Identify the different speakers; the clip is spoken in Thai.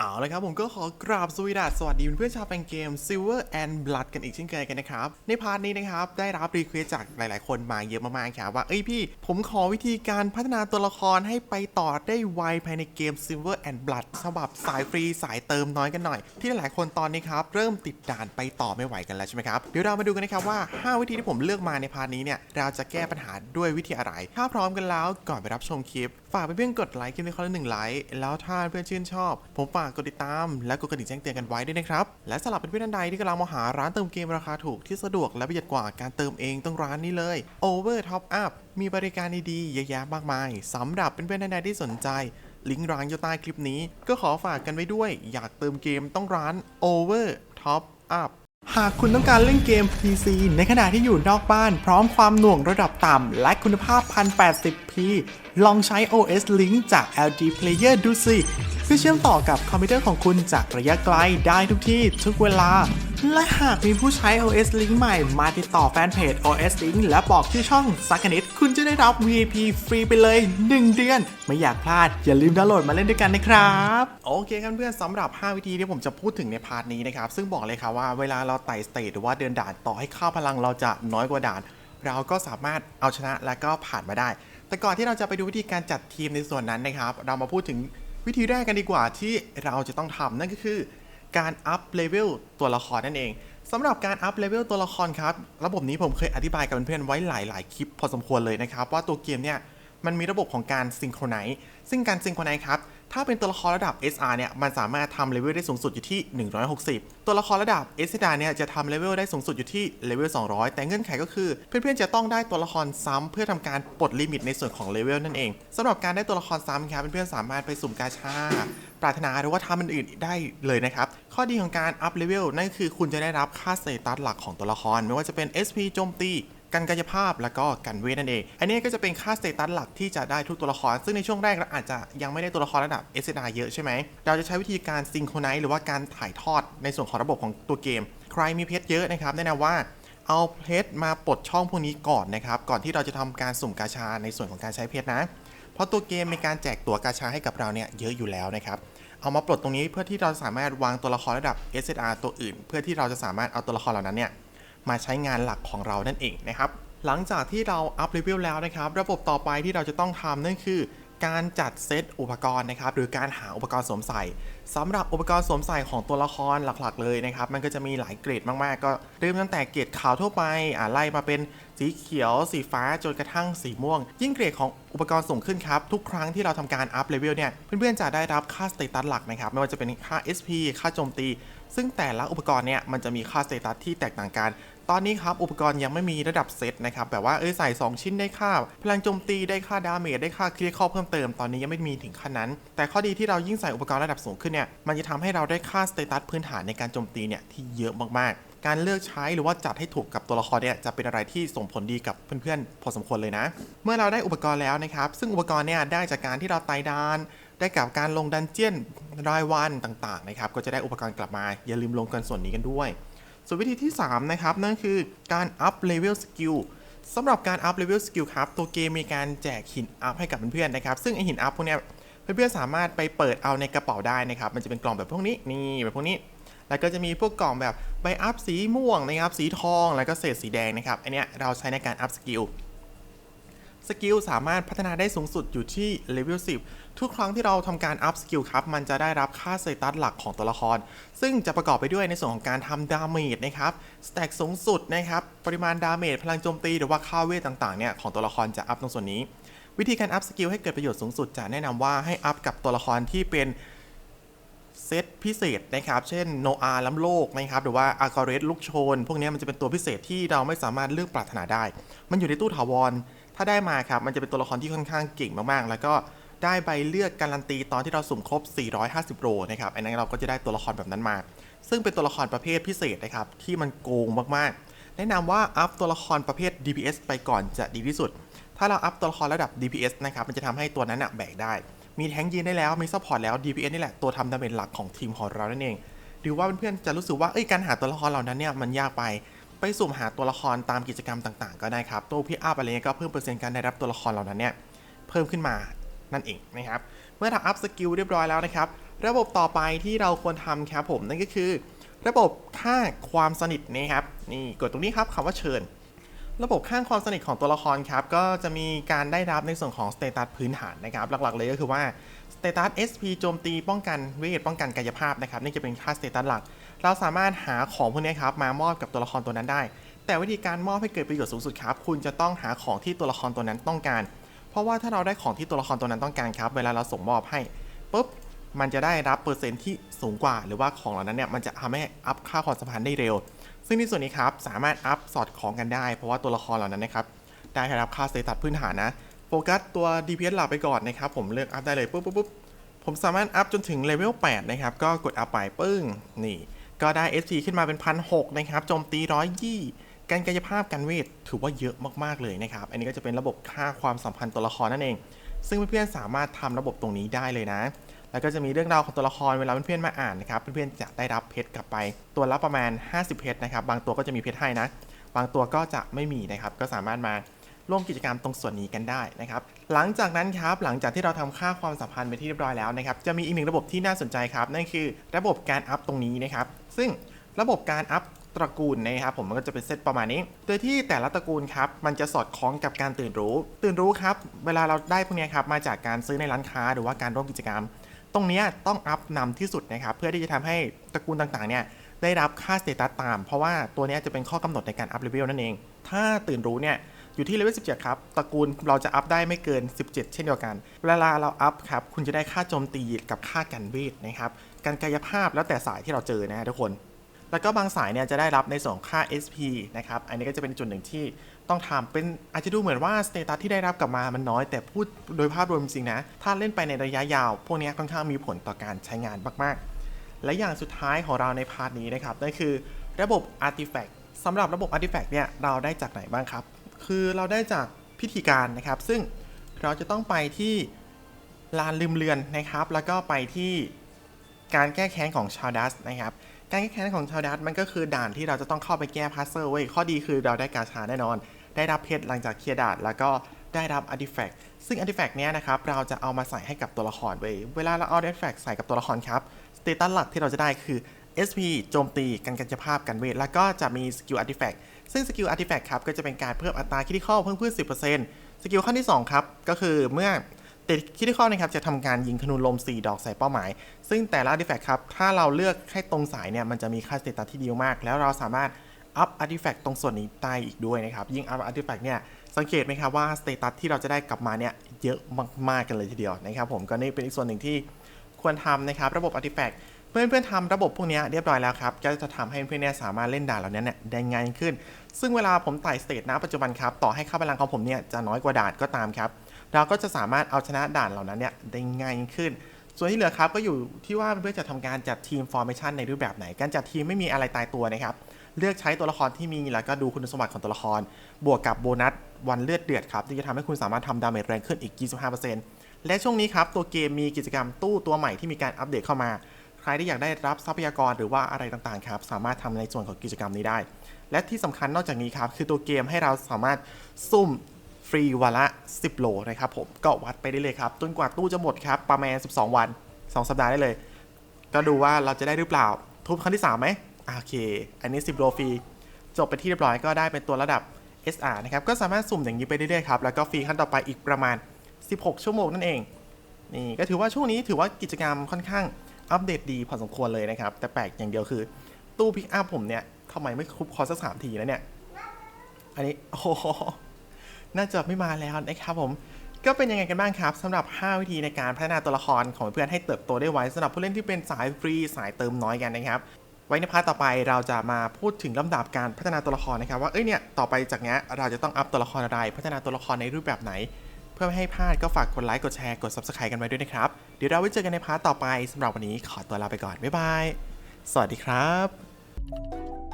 Speaker 1: เอาละครับผมก็ขอกราบสวีดัสสวัสดีเพื่อนชาวแฟนเกม Silver and Blood กันอีกเช่นเคยกันนะครับ ในพาร์ทนี้นะครับ ได้รับรีเควสจากหลาย ๆ คนมาเยอะมากๆครับว่า เอ้ยพี่ ผมขอวิธีการพัฒนาตัวละครให้ไปต่อได้ไวภายในเกม Silver and Blood ฉบับสายฟรีสายเติมน้อยกันหน่อย ที่หลายๆคนตอนนี้ครับ เริ่มติดด่านไปต่อไม่ไหวกันแล้วใช่ไหมครับเดี๋ยวเรามาดูกันนะครับว่า 5 วิธีที่ผมเลือกมาในพาร์ทนี้เนี่ยเราจะแก้ปัญหาด้วยวิธีอะไร ถ้าพร้อมกันแล้วก่อนไปรับชมคลิปฝากเพื่อนๆกดไลค์คลิปนี้คนละหนึ่งไลค์แล้วถ้าเพื่อนชื่นชอบ ผมฝากกดติดตาม และกดกระดิ่งแจ้งเตือนกันไว้ด้วยนะครับ และสำหรับเพื่อนๆท่านใดที่กำลังมองหาร้านเติมเกมราคาถูกที่สะดวกและประหยัดกว่าการเติมเองต้องร้านนี้เลย Over Top Up มีบริการดีๆเยอะแยะมากมายสำหรับเพื่อนๆท่านใดที่สนใจลิงก์ร้านอยู่ใต้คลิปนี้ ก็ขอฝากกันไว้ด้วย อยากเติมเกมต้องร้าน Over Top Up หากคุณต้องการเล่นเกม PC ในขณะที่อยู่นอกบ้าน พร้อมความหน่วงระดับต่ำ และคุณภาพ 1080p ลองใช้ OS Link จาก LG Player ดูสิเพื่อเชื่อมต่อกับคอมพิวเตอร์ของคุณจากระยะไกลได้ทุกที่ทุกเวลา และหากมีผู้ใช้ OS Link ใหม่มาติดต่อแฟนเพจ OS Link และบอกชื่อช่องสักนิด คุณจะได้รับ VIP ฟรีไปเลย 1 เดือน ไม่อยากพลาด อย่าลืมดาวน์โหลดมาเล่นด้วยกันนะครับ โอเคครับเพื่อนสำหรับ 5 วิธีที่ผมจะพูดถึงในพาร์ทนี้นะครับ ซึ่งบอกเลยครับว่าเวลาเราไต่สเตทหรือว่าเดินด่านต่อให้ค่าพลังเราจะน้อยกว่าด่าน เราก็สามารถเอาชนะและก็ผ่านมาได้ แต่ก่อนที่เราจะไปดูวิธีการจัดทีมในส่วนนั้นนะครับ เรามาพูดถึงวิธีแรกกันดีกว่าที่เราจะต้องทำนั่นก็คือ การอัพเลเวลตัวละครนั่นเองสำหรับการอัพเลเวลตัวละครครับ ระบบนี้ผมเคยอธิบายกับเพื่อนๆไว้หลาย ๆ คลิปพอสมควรเลยนะครับ ว่าตัวเกมเนี่ยมันมีระบบของการซิงโครไนซ์ซึ่งการซิงโครไนซ์ครับ ถ้าเป็นตัวละครระดับ SR เนี่ย มันสามารถทำเลเวลได้สูงสุดอยู่ที่ 160 ตัวละครระดับ SR เนี่ย จะทำเลเวลได้สูงสุดอยู่ที่เลเวล 200 แต่เงื่อนไขก็คือ เพื่อนๆ จะต้องได้ตัวละครซ้ำเพื่อทำการปลดลิมิตในส่วนของเลเวลนั่นเองสำหรับการได้ตัวละครซ้ำครับเพื่อนๆ สามารถไปสุ่มกาชา ปรารถนาหรือว่าทำอื่นๆได้เลยนะครับ ข้อดีของการอัพเลเวลนั่นคือคุณจะได้รับค่าสเตตัสหลักของตัวละคร ไม่ว่าจะเป็น SP โจมตี กันกายภาพแล้วก็กันเวทนั่นเอง อันนี้ก็จะเป็นค่าสเตตัสหลักที่จะได้ทุกตัวละคร ซึ่งในช่วงแรกเราอาจจะยังไม่ได้ตัวละครระดับ s อ r เยอะใช่ไหม เราจะใช้วิธีการซิงโครไนซ์หรือว่าการถ่ายทอดในส่วนของระบบของตัวเกม ใครมีเพชรเยอะนะครับแนะนำว่าเอาเพชรมาปลดช่องพวกนี้ก่อนนะครับ ก่อนที่เราจะทำการสุ่มกาชาในส่วนของการใช้เพชรนะ เพราะตัวเกมมีการแจกตัวกาชาให้กับเราเนี่ยเยอะอยู่แล้วนะครับเอามาปลดตรงนี้เพื่อที่เราสามารถวางตัวละครระดับ SSR ตัวอื่น เพื่อที่เราจะสามารถเอาตัวละครเหล่านั้นเนี่ย มาใช้งานหลักของเรานั่นเองนะครับหลังจากที่เราอัพเลเวลแล้วนะครับ ระบบต่อไปที่เราจะต้องทำนั่นคือ การจัดเซตอุปกรณ์นะครับหรือการหาอุปกรณ์สวมใส่สำหรับอุปกรณ์สวมใส่ของตัวละครหลักๆ เลยนะครับ มันก็จะมีหลายเกรดมากๆ ก็เริ่มตั้งแต่เกรดขาวทั่วไปอ่าไล่มาเป็นสีเขียวสีฟ้าจนกระทั่งสีม่วง ยิ่งเกรดของอุปกรณ์สูงขึ้นครับ ทุกครั้งที่เราทำการอัพเลเวลเนี่ยเพื่อนๆจะได้รับค่าสเตตัสหลักนะครับไม่ว่าจะเป็นค่า SP ค่าโจมตี ซึ่งแต่ละอุปกรณ์เนี่ยมันจะมีค่าสเตตัสที่แตกต่างกัน ตอนนี้ครับอุปกรณ์ยังไม่มีระดับเซตนะครับแบบว่าเอ้ยใส่ 2 ชิ้นได้ค่า พลังโจมตีได้ค่าดาเมจได้ค่าคลียร์ข้อเพิ่มเติมตอนนี้ยังไม่มีถึงขั้นนั้น แต่ข้อดีที่เรายิ่งใส่อุปกรณ์ระดับสูงขึ้นเนี่ยมันจะทำให้เราได้ค่าสเตตัสพื้นฐานในการโจมตีเนี่ยที่เยอะมากๆ การเลือกใช้หรือว่าจัดให้ถูกกับตัวละครเนี่ยจะเป็นอะไรที่ส่งผลดีกับเพื่อนๆ พอสมควรเลยนะ เมื่อเราได้อุปกรณ์แล้วนะครับซึ่งอุปกรณ์เนี่ยได้จากการที่เราไต่ดานได้กับการลงดันเจียนรายวันต่างๆนะครับก็จะได้อุปกรณ์กลับมาอย่าลืมลงกันส่วนนี้กันด้วย ส่วนวิธีที่ 3 นะครับ นั่นคือการอัพเลเวลสกิลสำหรับการอัพเลเวลสกิลครับ ตัวเกมมีการแจกหินอัพให้กับเพื่อนๆนะครับ ซึ่งไอหินอัพพวกนี้เพื่อนๆสามารถไปเปิดเอาในกระเป๋าได้นะครับ มันจะเป็นกล่องแบบพวกนี้นี่แบบพวกนี้ แล้วก็จะมีพวกกล่องแบบใบอัพสีม่วงนะครับ สีทอง แล้วก็เศษสีแดงนะครับ อันเนี้ยเราใช้ในการอัพสกิล สกิลสามารถพัฒนาได้สูงสุดอยู่ที่เลเวล10 ทุกครั้งที่เราทำการอัพสกิลครับ มันจะได้รับค่าสเตตัสหลักของตัวละคร ซึ่งจะประกอบไปด้วยในส่วนของการทำดาเมจนะครับสแต็กสูงสุดนะครับ ปริมาณดาเมจพลังโจมตี หรือว่าค่าเวทต่างๆเนี่ยของตัวละครจะอัพตรงส่วนนี้ วิธีการอัพสกิลให้เกิดประโยชน์สูงสุดจะแนะนำว่าให้อัพกับตัวละครที่เป็นเซตพิเศษนะครับ เช่นโนอาล้ำโลกนะครับ หรือว่าอากาเรสลูกโชน พวกนี้มันจะเป็นตัวพิเศษที่เราไม่สามารถเลือกปรารถนาได้ มันอยู่ในตู้ถาวร ถ้าได้มาครับมันจะเป็นตัวละครที่ค่อนข้างเก่งมากๆ แล้วก็ได้ใบเลือกการันตีตอนที่เราสุ่มครบ 450 โรนะครับอันนั้นเราก็จะได้ตัวละครแบบนั้นมา ซึ่งเป็นตัวละครประเภทพิเศษนะครับที่มันโกงมากๆ แนะนำว่าอัพตัวละครประเภท DPS ไปก่อนจะดีที่สุด ถ้าเราอัพตัวละครระดับ DPS นะครับมันจะทำให้ตัวนั้นอะแบกได้ มีแทงยืนได้แล้วมีซัพพอร์ตแล้ว DPS นี่แหละตัวทำดาเมจหลักของทีมของเรานั่นเอง หรือว่าเพื่อนๆจะรู้สึกว่าเอ้ยการหาตัวละครเหล่านั้นเนี่ยมันยากไป ไปสุ่มหาตัวละครตามกิจกรรมต่างๆ ก็ได้ครับตัวพี่อัพอะไรเงี้ยก็เพิ่มเปอร์เซ็นต์การได้รับตัวละครเหล่านั้นเนี่ยเพิ่มขึ้นมานั่นเองนะครับเมื่อทำอัพสกิลเรียบร้อยแล้วนะครับระบบต่อไปที่เราควรทำครับผมนั่นก็คือ ระบบค่าความสนิทนะครับนี่กดตรงนี้ครับคำว่าเชิญ ระบบค่างความสนิทของตัวละครครับ ก็จะมีการได้รับในส่วนของสเตตัสพื้นฐานนะครับ หลักๆ เลยก็คือว่าสเตตัส SP โจมตีป้องกันเวทป้องกันกายภาพนะครับ นี่จะเป็นค่าสเตตัสหลัก เราสามารถหาของพวกนี้ครับ มามอบกับตัวละครตัวนั้นได้ แต่วิธีการมอบให้เกิดประโยชน์สูงสุดครับ คุณจะต้องหาของที่ตัวละครตัวนั้นต้องการ เพราะว่าถ้าเราได้ของที่ตัวละครตัวนั้นต้องการครับ เวลาเราส่งมอบให้ปุ๊บมันจะได้รับเปอร์เซ็นต์ที่สูงกว่า หรือว่าของเหล่านั้นเนี่ยมันจะทำให้อัพค่าความสัมพันธ์ได้เร็ว ซึ่งในส่วนนี้ครับสามารถอัพสอดคล้องกันได้ เพราะว่าตัวละครเหล่านั้นนะครับได้รับค่าสเตตัสพื้นฐานนะโฟกัสตัว DPS หลักไปก่อนนะครับผมเลือกอัพได้เลยปุ๊บปุ๊บปุ๊บผมสามารถอัพจนถึงเลเวล8นะครับก็กดอัพไปปึ้งนี่ก็ได้ SP ขึ้นมาเป็นพันหนะครับโจมตีร้อยยี่การกายภาพการเวทถือว่าเยอะมากๆเลยนะครับ อันนี้ก็จะเป็นระบบค่าความสัมพันธ์ตัวละครนั่นเอง ซึ่งเพื่อนๆสามารถทำระบบตรงนี้ได้เลยนะ แล้วก็จะมีเรื่องราวของตัวละครเวลาเพื่อนๆมาอ่านนะครับ เพื่อนๆจะได้รับเพชรกลับไป ตัวละประมาณ 50 เพชรนะครับ บางตัวก็จะมีเพชรให้นะ บางตัวก็จะไม่มีนะครับ ก็สามารถมาร่วมกิจกรรมตรงส่วนนี้กันได้นะครับ หลังจากนั้นครับ หลังจากที่เราทำค่าความสัมพันธ์ไปที่เรียบร้อยแล้วนะครับ จะมีอีกหนึ่งระบบที่น่าสนใจครับ นั่นคือระบบการอัพตรงนี้นะครับ ซึ่งระบบการอัพตระกูลนะครับผมมันก็จะเป็นเซตประมาณนี้ โดยที่แต่ละตระกูลครับมันจะสอดคล้องกับการตื่นรู้ ตื่นรู้ครับ เวลาเราได้พวกนี้ครับมาจากการซื้อในร้านค้าหรือว่าการร่วมกิจกรรม ตรงนี้ต้องอัพนำที่สุดนะครับ เพื่อที่จะทำให้ตระกูลต่างๆเนี่ยได้รับค่าสเตตัสตาม เพราะว่าตัวนี้จะเป็นข้อกำหนดในการอัพเลเวลนั่นเอง ถ้าตื่นรู้เนี่ยอยู่ที่เลเวล17 ครับ ตระกูลเราจะอัพได้ไม่เกิน 17 เช่นเดียวกัน เวลาเราอัพครับ คุณจะได้ค่าโจมตีกับค่ากันเวทนะครับ การกายภาพแล้วแต่สายที่เราเจอนะทุกคน แล้วก็บางสายเนี่ยจะได้รับในส่วนของค่า SP นะครับ อันนี้ก็จะเป็นจุดหนึ่งที่ต้องทำเป็นอาจจะดูเหมือนว่าสเตตัสที่ได้รับกลับมามันน้อย แต่พูดโดยภาพรวมจริงนะ ถ้าเล่นไปในระยะยาว พวกนี้ค่อนข้างมีผลต่อการใช้งานมาก ๆ และอย่างสุดท้ายของเราในพาร์ทนี้นะครับนั่นคือระบบ Artifact สำหรับระบบ Artifact เนี่ยเราได้จากไหนบ้างครับ คือเราได้จากพิธีการนะครับ ซึ่งเราจะต้องไปที่ลานลืมเลือนนะครับ แล้วก็ไปที่การแก้แค้นของชาวดัสนะครับ การแก้แค้นของชาวดัสมันก็คือด่านที่เราจะต้องเข้าไปแก้พัซเซอร์เว้ยข้อดีคือเราได้กาชาแน่นอน ได้รับเพชรหลังจากเคลียร์ด่านแล้วก็ได้รับอาร์ติแฟกต์ซึ่งอาร์ติแฟกต์เนี้ยนะครับเราจะเอามาใส่ให้กับตัวละครเว้ยเวลาเราเอาอาร์ติแฟกต์ใส่กับตัวละครครับสเตตัสหลักที่เราจะได้คือ SP โจมตีกันกันภาพกันเวท แล้วก็จะมีสกิลอาร์ติแฟกต์ซึ่งสกิลอาร์ติแฟกต์ครับก็จะเป็นการเพิ่มอัตราคิดข้อเพิ่มขึ้น 10%สกิลขั้นที่2ครับก็คือเมื่อ ติดคิดข้อนะครับจะทำการยิงธนูลม 4 ดอกใส่เป้าหมาย ซึ่งแต่ละอาร์ติแฟกต์ครับ ถ้าเราเลือกให้ตรงสายเนี่ย มันจะมีค่าสเตตัสที่ดีมาก แล้วเราสามารถอัพอาร์ติแฟกต์ตรงส่วนนี้ได้อีกด้วยนะครับ ยิ่งอัพอาร์ติแฟกต์เนี่ย สังเกตไหมครับว่าสเตตัสที่เราจะได้กลับมาเนี่ย เยอะมาก ๆ กันเลยทีเดียวนะครับผมก็นี่เป็นอีกส่วนหนึ่งที่ควรทำนะครับระบบอาร์ติแฟกต์เพื่อนเพื่อนๆทำระบบพวกนี้เรียบร้อยแล้วครับ ก็จะทำให้เพื่อนๆเนี่ยสามารถเล่นด่านเหล่านี้เนี่ยได้ง่ายขึ้น ซึ่งเวลาผมไต่สเตจนะปัจจุบันครับต่อให้ค่าพลังของผมเนี่ยจะน้อยกว่าด่านก็ตามครับ เราก็จะสามารถเอาชนะด่านเหล่านั้นเนี่ยได้ง่ายขึ้น ส่วนที่เหลือครับก็อยู่ที่ว่าเพื่อนจะทำการจัดทีมฟอร์เมชันในรูปแบบไหน การจัดทีมไม่มีอะไรตายตัวนะครับ เลือกใช้ตัวละครที่มีแล้วก็ดูคุณสมบัติของตัวละคร บวกกับโบนัสวันเลือดเดือดครับที่จะทำให้คุณสามารถทำดาเมจแรงขึ้นอีก 25%และช่วงนี้ครับตัวเกมมีกิจกรรมตู้ตัวใหม่ที่มีการอัปเดตเข้ามาใครที่อยากได้รับทรัพยากรหรือว่าอะไรต่างๆครับสามารถทำในส่วนของกิจกรรมนี้ได้ และที่สำคัญนอกจากนี้ครับคือตัวเกมให้เราสามารถซุ่ม ฟรีวันละ 10 โลนะครับผมก็วัดไปได้เลยครับจนกว่าตู้จะหมดครับประมาณ 12 วัน 2 สัปดาห์ได้เลย ก็ดูว่าเราจะได้หรือเปล่า ทุบครั้งที่3ไหมโอเค อันนี้ 10 โลฟรีจบไปที่เรียบร้อยก็ได้เป็นตัวระดับ SR นะครับก็สามารถสุ่มอย่างนี้ไปเรื่อยๆครับแล้วก็ฟรีขั้นต่อไปอีกประมาณ 16 ชั่วโมงนั่นเองนี่ก็ถือว่าช่วงนี้ถือว่ากิจกรรมค่อนข้างอัปเดตดีพอสมควรเลยนะครับ แต่แปลกอย่างเดียวคือ ตู้พิกอัพผมเนี่ยทำไมไม่ครบคอสสักสามทีแล้วเนี่ย อันนี้ โอ้โห น่าจะไม่มาแล้วนะครับผมก็เป็นยังไงกันบ้างครับสำหรับ 5 วิธีในการพัฒนาตัวละครของเพื่อนให้เติบโตได้ไวสำหรับผู้เล่นที่เป็นสายฟรีสายเติมน้อยกันนะครับ ไว้ในพาร์ทต่อไปเราจะมาพูดถึงลำดับการพัฒนาตัวละครนะครับว่าเอ้ยเนี่ยต่อไปจากนี้เราจะต้องอัพตัวละครอะไร พัฒนาตัวละครในรูปแบบไหน เพื่อไม่ให้พลาดก็ฝากกดไลค์กดแชร์กด subscribe กันไว้ด้วยนะครับเดี๋ยวเราไว้เจอกันในพาร์ทต่อไปสำหรับวันนี้ขอตัวลาไปก่อนบ๊ายบายสวัสดีครับ